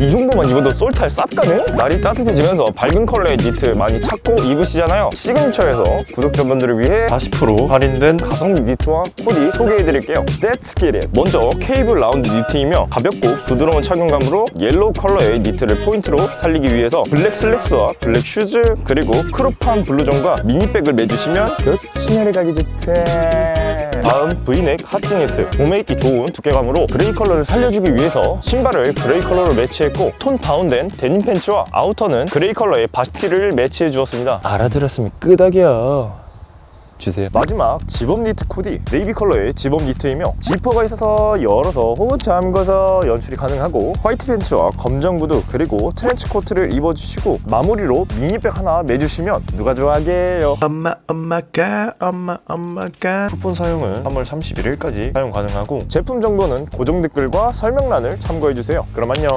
이 정도만 입어도 솔탈 쌉가는? 날이 따뜻해지면서 밝은 컬러의 니트 많이 찾고 입으시잖아요 시그니처에서 구독자분들을 위해 40% 할인된 가성비 니트와 코디 소개해드릴게요 Let's get it! 먼저 케이블 라운드 니트이며 가볍고 부드러운 착용감으로 옐로우 컬러의 니트를 포인트로 살리기 위해서 블랙 슬랙스와 블랙 슈즈 그리고 크롭한 블루정과 미니백을 매주시면 끝이 내려가기 좋대 다음 브이넥 하츠 니트 몸에 입기 좋은 두께감으로 그레이 컬러를 살려주기 위해서 신발을 그레이 컬러로 매치했고 톤 다운된 데님 팬츠와 아우터는 그레이 컬러의 바스티를 매치해 주었습니다. 알아들었으면 끄덕이야 주세요. 마지막 지범 니트 코디. 네이비 컬러의 지범 니트이며 지퍼가 있어서 열어서 혹은 잠궈서 연출이 가능하고 화이트 팬츠와 검정 구두 그리고 트렌치 코트를 입어주시고 마무리로 미니백 하나 매주시면 누가 좋아하게요. 엄마 엄마가 엄마 엄마가. 쿠폰 사용은 3월 31일까지 사용 가능하고 제품 정보는 고정 댓글과 설명란을 참고해주세요. 그럼 안녕